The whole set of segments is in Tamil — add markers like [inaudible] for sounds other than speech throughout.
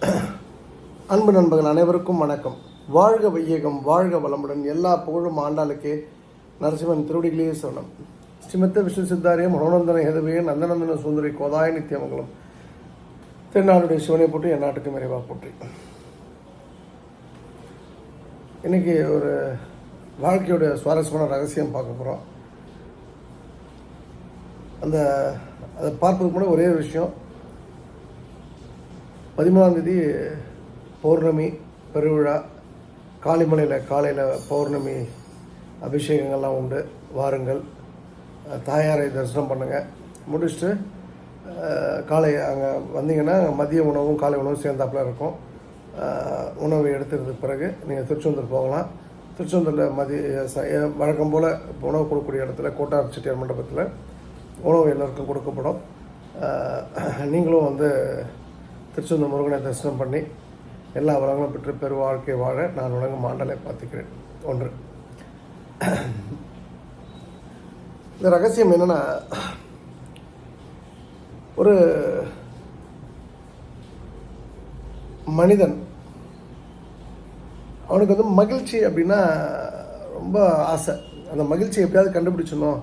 [clears throat] அன்பு நண்பர்கள் அனைவருக்கும் வணக்கம். வாழ்க வையகம் வாழ்க வளமுடன் எல்லா புகழும் ஆண்டாளுக்கே நரசிம்மன் திருவடிகளையே சரணம். ஸ்ரீமத்த விஷ்ணு சித்தாரிய மனோநந்தன ஹெதவே நந்தநந்தன சுந்தரி கோதாய நித்தியமங்கலம் திருநாளுடைய சிவனை போட்டு என் நாட்டுக்கு மறைவாக போற்றி. இன்றைக்கி ஒரு வாழ்க்கையோட சுவாரஸ்யமான ரகசியம் பார்க்க போகிறோம் அந்த அதை பார்ப்பதுக்கு கூட ஒரே விஷயம். பதிமூணாம் தேதி பௌர்ணமி பெருவிழா. காளிமலையில் காலையில் பௌர்ணமி அபிஷேகங்கள்லாம் உண்டு. வாருங்கள். தாயாரை தரிசனம் பண்ணுங்கள் முடிச்சுட்டு காலை அங்கே வந்தீங்கன்னா மதிய உணவும் காலை உணவும் சேர்ந்தாப்பில் இருக்கும். உணவு உணவை எடுத்ததுக்கு பிறகு நீங்கள் திருச்செந்தூர் போகலாம். திருச்செந்தூரில் மதிய ச- வழக்கம் போல் உணவு கொடுக்கக்கூடிய இடத்துல கோட்டார் செட்டியார் மண்டபத்தில் உணவு எல்லோருக்கும் கொடுக்கப்படும். நீங்களும் வந்து திருச்செந்தூர் முருகனை தரிசனம் பண்ணி எல்லா வளங்களும் பெற்று பெரு வாழ்க்கை வாழ நான் வழங்கும் ஆண்டலை பார்த்துக்கிறேன். ஒன்று. இந்த ரகசியம் என்னன்னா ஒரு மனிதன் அவனுக்கு வந்து மகிழ்ச்சி அப்படின்னா ரொம்ப ஆசை. அந்த மகிழ்ச்சி எப்படியாவது கண்டுபிடிச்சணும்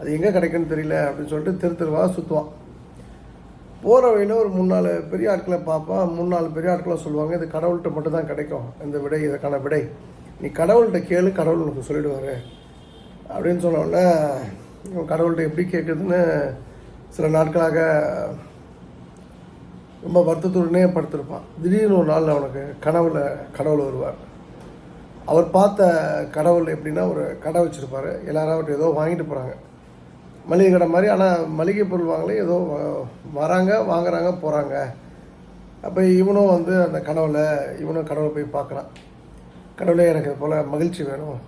அது எங்கே கிடைக்குன்னு தெரியல அப்படின்னு சொல்லிட்டு திரு திருவாக சுற்றுவான் போகிற வழியில் ஒரு மூணு நாலு பெரிய ஆட்களை பார்ப்பா மூணு நாலு பெரிய ஆட்களை சொல்லுவாங்க. இது கடவுள்கிட்ட மட்டும் தான் கிடைக்கும் இந்த விடை இதற்கான விடை. நீ கடவுள்கிட்ட கேளு கடவுள் உனக்கு சொல்லிடுவார். அப்படின்னு சொன்ன உடனே கடவுள்கிட்ட எப்படி கேட்குதுன்னு சில நாட்களாக ரொம்ப வருத்தத்துடனே படுத்திருப்பான். திடீர்னு ஒரு நாள் அவனுக்கு கனவுல கடவுள் வருவார். அவர் பார்த்த கடவுள் எப்படின்னா ஒரு கடை வச்சுருப்பார். எல்லாரும் அவர்கிட்ட ஏதோ வாங்கிட்டு போகிறாங்க மளிகை கடை மாதிரி ஆனால் மளிகை பொருள் வாங்கலை ஏதோ வராங்க வாங்குறாங்க போகிறாங்க அப்போ இவனும் வந்து அந்த கடவுளை இவனும் கடவுளை போய் பார்க்குறான். கடவுளே எனக்கு இது போல் மகிழ்ச்சி வேணும்.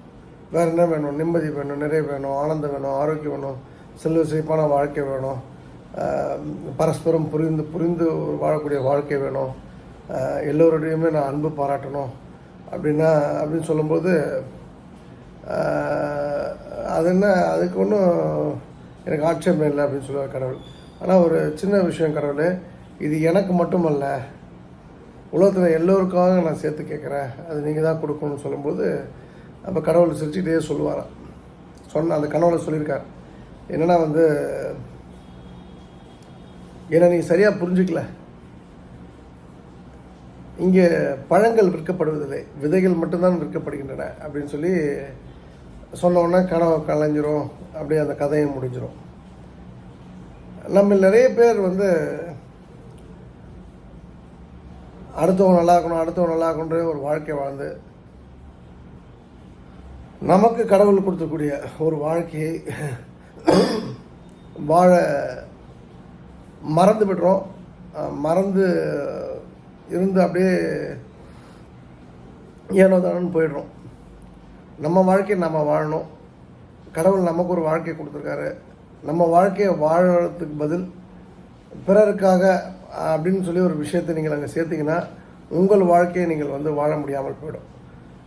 வேறு என்ன வேணும்? நிம்மதி வேணும் நிறைவு வேணும் ஆனந்தம் வேணும் ஆரோக்கியம் வேணும் செல்வ செழிப்பான வாழ்க்கை வேணும். பரஸ்பரம் புரிந்து புரிந்து வாழக்கூடிய வாழ்க்கை வேணும். எல்லோருடையுமே நான் அன்பு பாராட்டணும். அப்படின்னா அப்படின்னு சொல்லும்போது அது என்ன அதுக்கு ஒன்றும் எனக்கு ஆட்சேபம் இல்லை அப்படின்னு சொல்லுவார் கடவுள். ஆனால் ஒரு சின்ன விஷயம் கடவுள் இது எனக்கு மட்டுமல்ல. உலகத்தில் எல்லோருக்காக நான் சேர்த்து கேட்குறேன். அது நீங்கள் தான் கொடுக்கணும்னு சொல்லும்போது அப்போ கடவுள் சிரிச்சுக்கிட்டே சொல்லுவாராம். சொன்ன அந்த கனவுல சொல்லியிருக்கார். என்னென்னா வந்து என்னை நீங்கள் சரியாக புரிஞ்சுக்கல. இங்கே பழங்கள் விற்கப்படுவதில்லை. விதைகள் மட்டும்தான் விற்கப்படுகின்றன. அப்படின்னு சொல்லி சொன்னோன்னே கனவை கனவு கலைஞ்சிரும். அப்படியே அந்த கதையும் முடிஞ்சிடும் நம்ம நிறைய பேர் வந்து அடுத்தவங்க நல்லா இருக்கணும் அடுத்தவங்க நல்லா இருக்கணுன்ற ஒரு வாழ்க்கை வாழ்ந்து நமக்கு கடவுள் கொடுத்தக்கூடிய ஒரு வாழ்க்கையை வாழ மறந்து விடுறோம். மறந்து இருந்து அப்படியே ஏனோ தானோன்னு போயிடுறோம். நம்ம வாழ்க்கையை நம்ம வாழணும். கடவுள் நமக்கு ஒரு வாழ்க்கையை கொடுத்துருக்காரு. நம்ம வாழ்க்கையை வாழறதுக்கு பதில் பிறருக்காக அப்படின்னு சொல்லி ஒரு விஷயத்தை நீங்கள் அங்கே சேர்த்திங்கன்னா உங்கள் வாழ்க்கையை நீங்கள் வந்து வாழ முடியாமல் போயிடும்.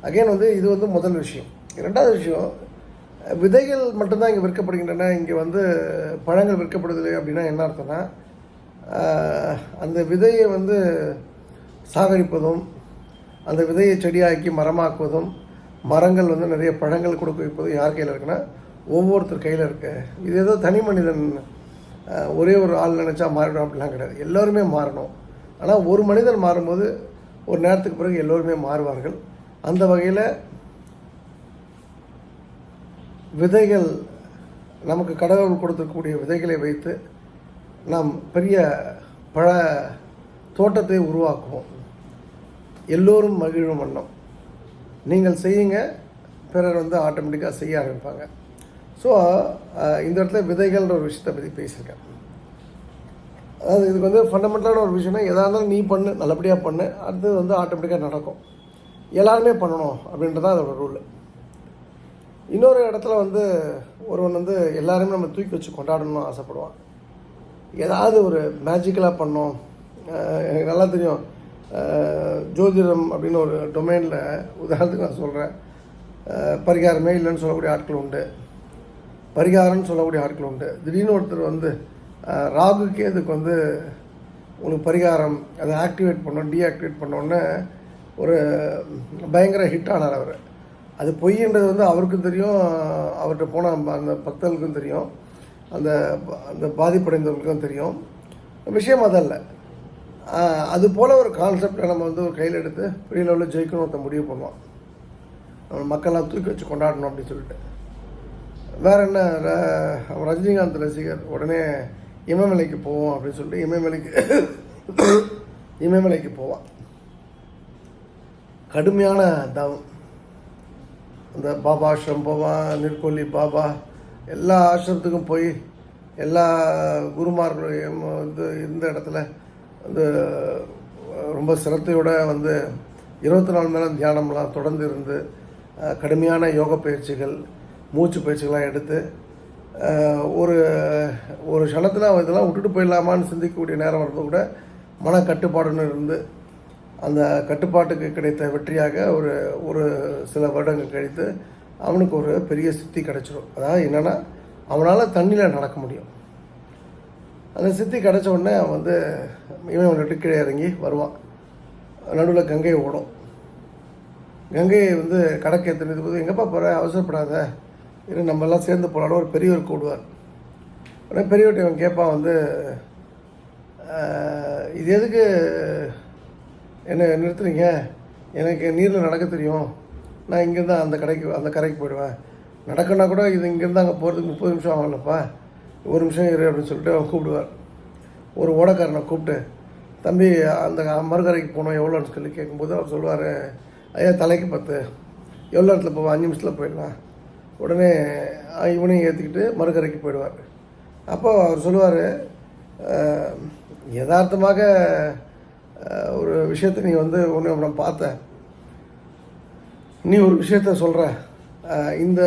அகைன் வந்து இது வந்து முதல் விஷயம். ரெண்டாவது விஷயம் விதைகள் மட்டும்தான் இங்கே விற்கப்படுகின்றன. இங்கே வந்து பழங்கள் விற்கப்படுதில்லை அப்படின்னா என்ன அர்த்தம்னா அந்த விதையை வந்து சாகரிப்பதும் அந்த விதையை செடியாக்கி மரமாக்குவதும் மரங்கள் வந்து நிறைய பழங்கள் கொடுக்க வைப்பது யார் கையில் இருக்குன்னா ஒவ்வொருத்தர் கையில் இருக்கு. இது ஏதோ தனி மனிதன் ஒரே ஒரு ஆள் நினச்சா மாறிடும் அப்படிலாம் கிடையாது. எல்லோருமே மாறணும். ஆனால் ஒரு மனிதன் மாறும்போது ஒரு நேரத்துக்கு பிறகு எல்லோருமே மாறுவார்கள். அந்த வகையில் விதைகள் நமக்கு கடவுள் கொடுத்திருக்கக்கூடிய விதைகளை வைத்து நாம் பெரிய பழ தோட்டத்தை உருவாக்குவோம். எல்லோரும் மகிழும் வண்ணம். நீங்கள் செய்யுங்க பிறர் வந்து ஆட்டோமேட்டிக்காக செய்ய ஆரம்பிப்பாங்க. ஸோ uh, இந்த இடத்துல விதைகள்ன்ற ஒரு விஷயத்தை பற்றி பேசியிருக்கேன். அதாவது இதுக்கு வந்து ஃபண்டமெண்டலான ஒரு விஷயம்னா எதாக இருந்தாலும் நீ பண்ணு நல்லபடியாக பண்ணு அடுத்தது வந்து ஆட்டோமேட்டிக்காக நடக்கும். எல்லாருமே பண்ணணும் அப்படின்றது தான் அதோட ரூல் இன்னொரு இடத்துல வந்து ஒருவன் வந்து எல்லாருமே நம்ம தூக்கி வச்சு கொண்டாடணும்னு ஆசைப்படுவான். ஏதாவது ஒரு மேஜிக்கலாக பண்ணோம் எனக்கு நல்லா தெரியும். ஜோதிடம் அப்படின்னு ஒரு டொமைனில் உதாரணத்துக்கு நான் சொல்கிறேன் பரிகாரமே இல்லைன்னு சொல்லக்கூடிய ஆட்கள் உண்டு. பரிகாரம்னு சொல்லக்கூடிய ஆட்கள் உண்டு. திடீர்னு ஒருத்தர் வந்து அஹ் ராகு கேதுக்கு வந்து உங்களுக்கு பரிகாரம் அதை ஆக்டிவேட் பண்ணோம் டீஆக்டிவேட் பண்ணோன்னே ஒரு பயங்கர ஹிட் ஆனார் அவர். அது பொய்ன்றது வந்து அவருக்கும் தெரியும் அவர்கிட்ட போன அந்த பக்தர்களுக்கும் தெரியும் அந்த அந்த பாதிப்படைந்தவர்களுக்கும் தெரியும். விஷயம் அதல்ல அது போல் ஒரு கான்செப்டை நம்ம வந்து ஒரு கையில் எடுத்து பெரிய லெவலில் ஜெயிக்கணும் ஒருத்தன் முடிவு பண்ணுவோம் நம்ம மக்கள்லாம் தூக்கி வச்சு கொண்டாடணும் அப்படின்னு சொல்லிட்டு. வேற என்ன ர- அவன் ரஜினிகாந்த் ரசிகர் உடனே இமயமலைக்கு போவோம் அப்படின்னு சொல்லிட்டு இமயமலைக்கு இமயமலைக்கு போவான். கடுமையான தவம். அந்த பாபா ஆசிரம் போவான் நிற்கொல்லி பாபா எல்லா ஆசிரமத்துக்கும் போய் எல்லா குருமார்களும் வந்து இருந்த இடத்துல வந்து ரொம்ப சிரத்தையோடு வந்து இருபத்தி நாலு மணி நேரம் தியானம்லாம் தொடர்ந்து இருந்து கடுமையான யோக பயிற்சிகள் மூச்சு பயிற்சிகள்லாம் எடுத்து ஒரு ஒரு க்ஷணத்தில் அவன் இதெல்லாம் விட்டுட்டு போயிடலாமான்னு சிந்திக்கக்கூடிய நேரம் வரது கூட மன கட்டுப்பாடுன்னு இருந்து அந்த கட்டுப்பாட்டுக்கு கிடைத்த வெற்றியாக ஒரு ஒரு சில வருடங்கள் கழித்து அவனுக்கு ஒரு பெரிய சித்தி கிடச்சிரும். அதாவது என்னென்னா அவனால் தண்ணியில் நடக்க முடியும். அந்த சித்தி கிடச்ச உடனே அவன் வந்து இவன் அவன்கிட்ட கீழே இறங்கி வருவான். நடுவில் கங்கை ஓடும். கங்கையை வந்து கடக்கு எத்தனை போது எங்கேப்பா போகிற அவசரப்படாத. இரு நம்ம எல்லாம் சேர்ந்து போகலான்னு ஒரு பெரியவர் கூடுவார் உடனே பெரியவர்கிட்ட இவன் கேட்பான் வந்து இது எதுக்கு என்ன நிறுத்துறீங்க? எனக்கு நீரில் நடக்க தெரியும். நான் இங்கேருந்து அந்த கடைக்கு அந்த கரைக்கு போயிடுவேன். நடக்கணும்னா கூட இது இங்கேருந்து அங்கே போகிறதுக்கு முப்பது நிமிஷம் ஆகலப்பா ஒரு நிமிஷம் இரு அப்படின்னு சொல்லிட்டு அவன் கூப்பிடுவார். ஒரு ஓடக்காரனை கூப்பிட்டு தம்பி அந்த மறுகரைக்கு போகணும் எவ்வளோன்னு சொல்லி கேட்கும்போது அவர் சொல்லுவார் ஐயா தலைக்கு பத்து. எவ்வளோ இடத்துல போவோம்? அஞ்சு நிமிஷத்தில் போயிடலாம். உடனே இவனையும் ஏற்றிக்கிட்டு மறுகரைக்கு போயிடுவார். அப்போது அவர் சொல்லுவார் யதார்த்தமாக ஒரு விஷயத்தை நீ வந்து ஒன்று நான் பார்த்த. நீ ஒரு விஷயத்த சொல்கிற இந்த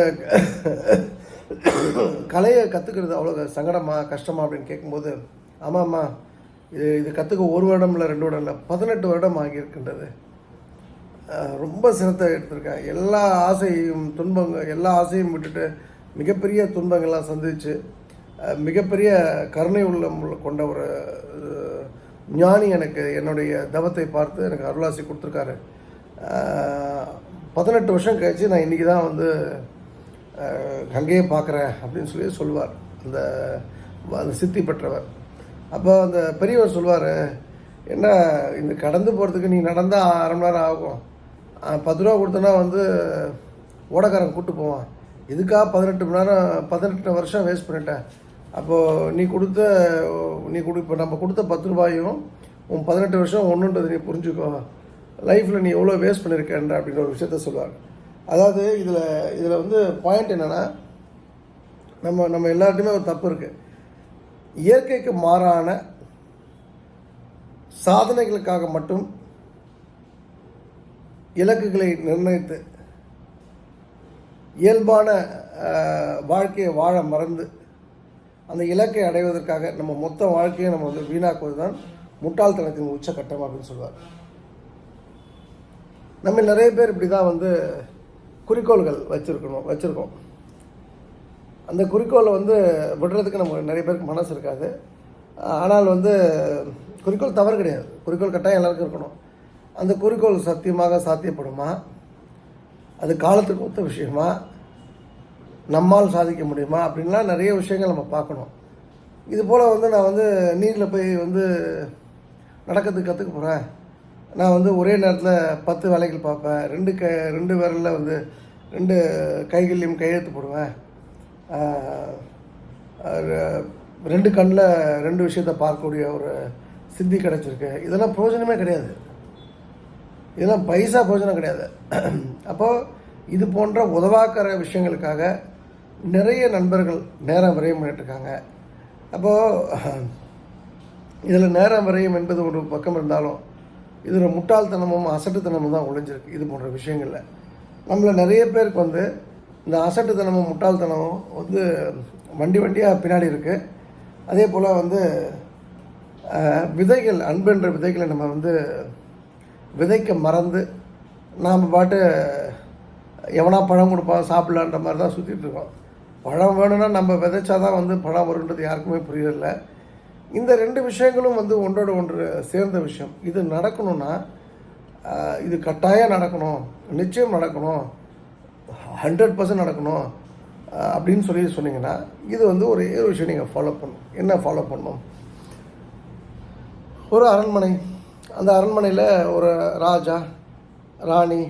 கலையை கற்றுக்கிறது அவ்வளோ சங்கடமா கஷ்டமா அப்படின்னு கேட்கும்போது ஆமாம்மா இது இது கற்றுக்க ஒரு வருடம் இல்லை ரெண்டு வருடம் இல்லை பதினெட்டு வருடம் ஆகியிருக்கின்றது. ரொம்ப சிரத்தை எடுத்திருக்கேன் எல்லா ஆசையும் துன்பங்கள் எல்லா ஆசையும் விட்டுட்டு மிகப்பெரிய துன்பங்கள்லாம் சந்திச்சு மிகப்பெரிய கருணை உள்ளம் உள்ள- கொண்ட ஒரு ஞானி எனக்கு என்னுடைய தவத்தை பார்த்து எனக்கு அருளாசி கொடுத்துருக்காரு. பதினெட்டு வருஷம் கழிச்சு நான் இன்றைக்கி தான் வந்து கங்கையை பார்க்குறேன் அப்படின்னு சொல்லி சொல்லுவார் அந்த அந்த சித்தி பெற்றவர். அப்போ அந்த பெரியவர் சொல்லுவார் என்ன இந்த கடந்து போகிறதுக்கு நீ நடந்தால் அரை மணி நேரம் ஆகும். பத்து ரூபா கொடுத்தனா வந்து ஓடக்காரன் கூப்பிட்டு போவான். இதுக்காக பதினெட்டு மணி நேரம் பதினெட்டு வருஷம் வேஸ்ட் பண்ணிட்டேன் அப்போது நீ கொடுத்த நீ கொடு இப்போ நம்ம கொடுத்த பத்து ரூபாயும் உன் பதினெட்டு வருஷம் ஒன்றுன்றது நீ புரிஞ்சுக்கோ. லைஃப்பில் நீ எவ்வளோ வேஸ்ட் பண்ணியிருக்கேன்ற அப்படின்ற ஒரு விஷயத்த சொல்லுவார் அதாவது இதில் இதில் வந்து பாயிண்ட் என்னென்னா நம்ம நம்ம எல்லார்ட்டையுமே ஒரு தப்பு இருக்குது இயற்கைக்கு மாறான சாதனைகளுக்காக மட்டும் இலக்குகளை நிர்ணயித்து இயல்பான வாழ்க்கையை வாழ மறந்து அந்த இலக்கை அடைவதற்காக நம்ம மொத்த வாழ்க்கையை நம்ம வந்து வீணாக்குவது தான் முட்டாள்தனத்தின் உச்சக்கட்டம் அப்படின்னு சொல்லுவார் நம்ம நிறைய பேர் இப்படி தான் வந்து குறிக்கோள்கள் வச்சுருக்கணும் வச்சுருக்கோம். அந்த குறிக்கோளை வந்து விடுறதுக்கு நம்ம நிறைய பேருக்கு மனசு இருக்காது. ஆனால் வந்து குறிக்கோள் தவறு கிடையாது. குறிக்கோள் கட்டாயம் எல்லாருக்கும் இருக்கணும். அந்த குறிக்கோள் சத்தியமாக சாத்தியப்படுமா? அது காலத்துக்கு ஒத்த விஷயமா? நம்மால் சாதிக்க முடியுமா? அப்படின்லாம் நிறைய விஷயங்கள் நம்ம பார்க்கணும். இது போல் வந்து நான் வந்து நீரில் போய் வந்து நடக்கிறதுக்கு கற்றுக்க போகிறேன் நான் வந்து ஒரே நேரத்தில் பத்து வேலைகள் பார்ப்பேன். ரெண்டு க ரெண்டு விரலில் வந்து ரெண்டு கைகள்லையும் கையெழுத்து போடுவேன். ரெண்டு கண்ணில் ரெண்டு விஷயத்தை பார்க்கக்கூடிய ஒரு சித்தி கிடச்சிருக்கு. இதெல்லாம் பிரயோஜனமே கிடையாது. இதெல்லாம் பைசா பிரயோஜனம் கிடையாது. அப்போது இது போன்ற உதவாக்கிற விஷயங்களுக்காக நிறைய நண்பர்கள் நேரம் விரயம் பண்ணிட்டுருக்காங்க அப்போது இதில் நேரம் விரயம் என்பது ஒரு பக்கம் இருந்தாலும் இதில் முட்டாள்தனமும் அசட்டுத்தனமும் தான் ஒழிஞ்சிருக்கு இது போன்ற விஷயங்களில். நம்மள நிறைய பேருக்கு வந்து இந்த அசட்டுத்தனமும் முட்டாள்தனமும் வந்து வண்டி வண்டியாக பின்னாடி இருக்குது அதே போல் வந்து விதைகள் அன்புன்ற விதைகளை நம்ம வந்து விதைக்க மறந்து நாம் பாட்டு எவனா பழம் கொடுப்பான் சாப்பிட்லான்ற மாதிரி தான் சுற்றிட்டு இருக்கோம். பழம் வேணும்னா நம்ம விதைச்சா தான் வந்து பழம் வருன்றது யாருக்குமே புரியல இந்த ரெண்டு விஷயங்களும் வந்து ஒன்றோட ஒன்று சேர்ந்த விஷயம். இது நடக்கணும்னா இது கட்டாயம் நடக்கணும் நிச்சயம் நடக்கணும் ஹண்ட்ரட் பர்சன்ட் நடக்கணும் அப்படின்னு சொல்லி சொன்னீங்கன்னா இது வந்து ஒரு ஏழு விஷயம் நீங்கள் ஃபாலோ பண்ணணும். என்ன ஃபாலோ பண்ணணும்? ஒரு அரண்மனை. அந்த அரண்மனையில் ஒரு ராஜா ராணி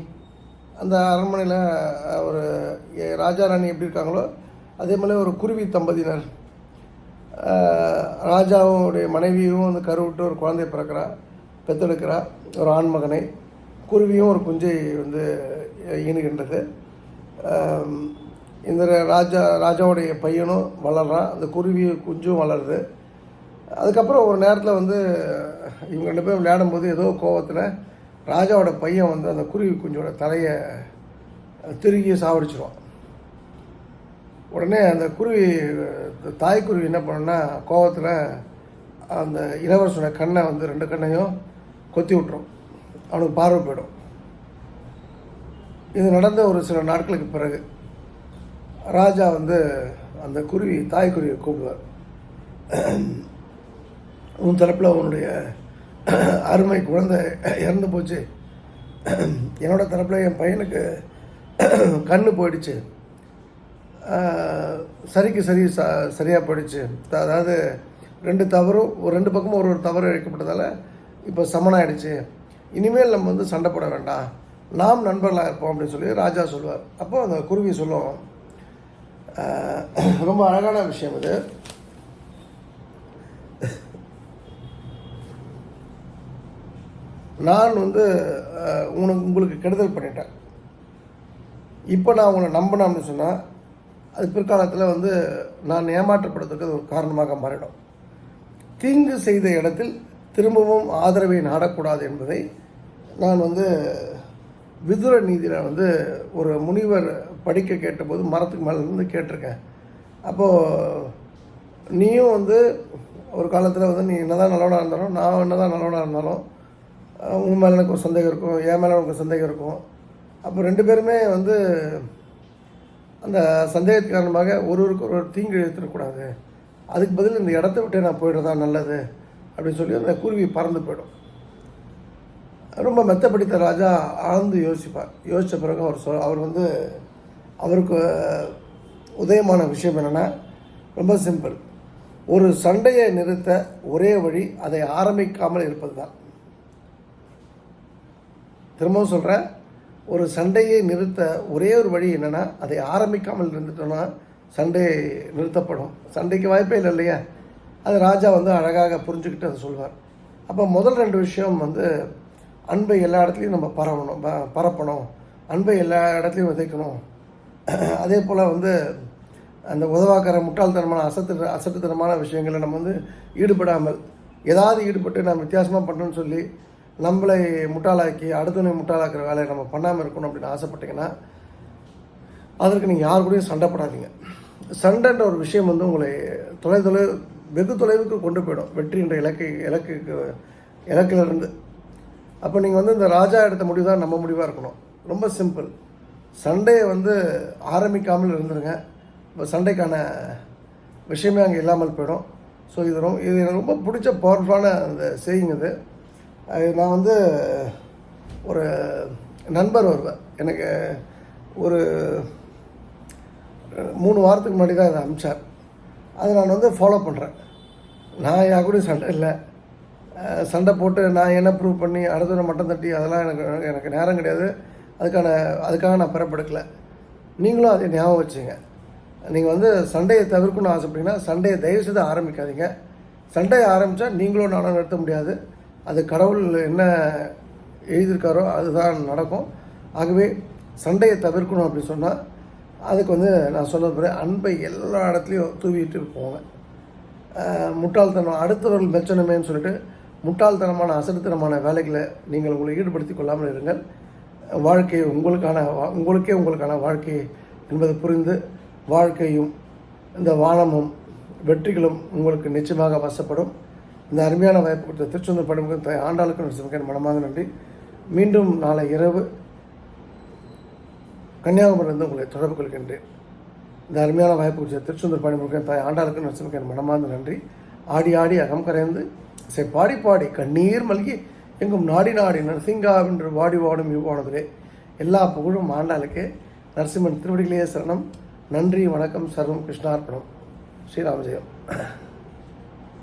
அந்த அரண்மனையில் ஒரு ராஜா ராணி எப்படி இருக்காங்களோ அதே மாதிரி ஒரு குருவி தம்பதியினர் ராஜாவுடைய மனைவியும் வந்து கருவிட்டு ஒரு குழந்தை பிறக்கிறா பெத்தெடுக்கிறா ஒரு ஆண்மகனை. குருவியும் ஒரு குஞ்சை வந்து ஈனுகின்றது. இந்த ராஜா ராஜாவுடைய பையனும் வளர்றான். அந்த குருவி குஞ்சும் வளருது. அதுக்கப்புறம் ஒரு நேரத்தில் வந்து இவங்க ரெண்டு பேரும் விளையாடும்போது ஏதோ கோவத்தில் ராஜாவோட பையன் வந்து அந்த குருவி குஞ்சோட தலையை திருகி சாவடிச்சிருவான். உடனே அந்த குருவி தாய் குருவி என்ன பண்ணுன்னா கோபத்தில் அந்த இளவரசனோட கண்ணை வந்து ரெண்டு கண்ணையும் கொத்தி விட்டுரும். அவனுக்கு பார்வை போயிடும். இது நடந்த ஒரு சில நாட்களுக்கு பிறகு ராஜா வந்து அந்த குருவி தாய் குருவியை கூப்பிடுவார். உன் தரப்பில் உன்னுடைய அருமை குழந்தை இறந்து போச்சு. என்னோட தரப்பில் என் பையனுக்கு கண்ணு போயிடுச்சு. சரிக்கு சரி ச சரியாக போயிடுச்சு. அதாவது ரெண்டு தவறும் ஒரு ரெண்டு பக்கமும் ஒரு ஒரு தவறு இழைக்கப்பட்டதால் இப்போ சமனாயிடுச்சு. இனிமேல் நம்ம வந்து சண்டை போட வேண்டாம். நாம் நண்பர்களாக இருப்போம் அப்படின்னு சொல்லி ராஜா சொல்லுவார். அப்போ அந்த குருவி சொல்லுவோம் ரொம்ப அழகான விஷயம் இது. நான் வந்து உனக்கு உங்களுக்கு கெடுதல் பண்ணிட்டேன். இப்போ நான் உங்களை நம்பினேன் அப்படின்னு சொன்னால் அது பிற்காலத்தில் வந்து நான் ஏமாற்றப்படுறதுக்கு அது ஒரு காரணமாக மாறிடும். தீங்கு செய்த இடத்தில் திரும்பவும் ஆதரவை நாடக்கூடாது என்பதை நான் வந்து விதுர நீதியில் வந்து ஒரு முனிவர் படிக்க கேட்டபோது மரத்துக்கு மேலே இருந்து கேட்டிருக்கேன். அப்போது நீயும் வந்து ஒரு காலத்தில் வந்து நீ என்ன தான் நல்லவனாக இருந்தாலும் நான் என்னதான் நல்லவனாக இருந்தாலும் உன் மேலே எனக்கு ஒரு சந்தேகம் இருக்கும் என் மேலே எனக்கு சந்தேகம் இருக்கும். அப்போ ரெண்டு பேருமே வந்து அந்த சந்தேகத்து காரணமாக ஒருவருக்கு ஒரு தீங்கு இழுத்துடக்கூடாது அதுக்கு பதில் இந்த இடத்த விட்டு நான் போயிடுறதா நல்லது அப்படின்னு சொல்லி அந்த குருவி பறந்து போயிடும். ரொம்ப மெத்த படித்த ராஜா ஆழ்ந்து யோசிப்பார். யோசித்த பிறகு அவர் சொல் அவர் வந்து அவருக்கு உதயமான விஷயம் என்னென்னா ரொம்ப சிம்பிள். ஒரு சண்டையை நிறுத்த ஒரே வழி அதை ஆரம்பிக்காமல் இருப்பது தான் திரும்பவும் சொல்கிறேன் ஒரு சண்டையை நிறுத்த ஒரே ஒரு வழி என்னென்னா அதை ஆரம்பிக்காமல் இருந்துட்டோன்னா சண்டை நிறுத்தப்படும். சண்டைக்கு வாய்ப்பே இல்லை இல்லையா? அது ராஜா வந்து அழகாக புரிஞ்சுக்கிட்டு அதை சொல்வார். அப்போ முதல் ரெண்டு விஷயம் வந்து அன்பை எல்லா இடத்துலையும் நம்ம பரவணும் ப- பரப்பணும். அன்பை எல்லா இடத்துலையும் விதைக்கணும். அதே போல் வந்து அந்த உதவாக்கிற முட்டாள்தனமான அசத்து அசட்டுத்தனமான விஷயங்களை நம்ம வந்து ஈடுபடாமல் ஏதாவது ஈடுபட்டு நம்ம வித்தியாசமாக பண்ணணும்னு சொல்லி நம்மளை முட்டாளாக்கி அடுத்தவனை முட்டாளாக்குற வேலையை நம்ம பண்ணாமல் இருக்கணும் அப்படின்னு ஆசைப்பட்டீங்கன்னா அதற்கு நீங்கள் யார் கூடயும் சண்டை போடாதீங்க. சண்டைன்ற ஒரு விஷயம் வந்து உங்களை தொலை தொலை வெகு தொலைவுக்கு கொண்டு போயிடும். வெற்றின்ற இலக்கு இலக்குக்கு இலக்கிலிருந்து. அப்போ நீங்கள் வந்து இந்த ராஜா எடுத்த முடிவு தான் நம்ம முடிவாக இருக்கணும். ரொம்ப சிம்பிள் சண்டையை வந்து ஆரம்பிக்காமல் இருந்துருங்க. இப்போ சண்டைக்கான விஷயமே அங்கே இல்லாமல் போயிடும். ஸோ இது ரொம்ப இது எனக்கு ரொம்ப பிடிச்ச பவர்ஃபுல்லான அந்த செய்யுங்க இது. நான் வந்து ஒரு நண்பர் வருவேன் எனக்கு ஒரு மூணு வாரத்துக்கு முன்னாடி தான் இதை அமிச்சார். அதை நான் வந்து ஃபாலோ பண்ணுறேன் நான் யார் கூட சண்டை இல்லை. சண்டை போட்டு நான் என்ன ப்ரூவ் பண்ணி அடுத்தவரை மட்டம் தட்டி அதெல்லாம் எனக்கு எனக்கு நேரம் கிடையாது. அதுக்கான அதுக்காக நான் பிறப்படுக்கலை. நீங்களும் அதை ஞாபகம் வச்சுங்க. நீங்கள் வந்து சண்டையை தவிர்க்கணும்னு ஆசைப்பட்டீங்கன்னா சண்டையை தயவு செய்து ஆரம்பிக்காதீங்க. சண்டையை ஆரம்பித்தா நீங்களும் நானும் நிறுத்த முடியாது. அது கடவுள் என்ன எழுதியிருக்காரோ அதுதான் நடக்கும். ஆகவே சண்டையை தவிர்க்கணும் அப்படின்னு சொன்னால் அதுக்கு வந்து நான் சொன்ன பிறகு அன்பை எல்லா இடத்துலையும் தூவிட்டு போவேன். முட்டாள்தனம் அடுத்தவர்கள் மெச்சனமேன்னு சொல்லிட்டு முட்டாள்தனமான அசடுத்தனமான வேலைகளை நீங்கள் உங்களை ஈடுபடுத்தி கொள்ளாமல் இருங்கள். வாழ்க்கை உங்களுக்கான வா- உங்களுக்கே உங்களுக்கான வாழ்க்கை என்பதை புரிந்து வாழ்க்கையும் இந்த வானமும் வெற்றிகளும் உங்களுக்கு நிச்சயமாக வசப்படும். இந்த அருமையான வாய்ப்பு கொடுத்த திருச்செந்தூர் படமுக்கு ஆண்டாளுக்கு நரசிம்மகன் மனமாக நன்றி. மீண்டும் நாளை இரவு கன்னியாகுமரியிலிருந்து உங்களை தொடர்பு கொள்கின்றேன். இந்த அருமையான வாய்ப்பு கொடுத்த திருச்செந்தூர் பணிமுருகன் தாய் ஆண்டாளுக்கு நரசிம்மகன் மனமார்ந்த நன்றி. ஆடி ஆடி அகம் கரைந்து சரி பாடி பாடி கண்ணீர் மல்கி எங்கும் நாடி நாடி நரசிங்காவென்று வாடி வாடும் இவ்வானதிலே எல்லா புகழும் ஆண்டாளுக்கே. நரசிம்மன் திருவடிகளே சரணம். நன்றி வணக்கம் சர்வம் கிருஷ்ணார்ப்பணம். ஸ்ரீராமஜெயம்.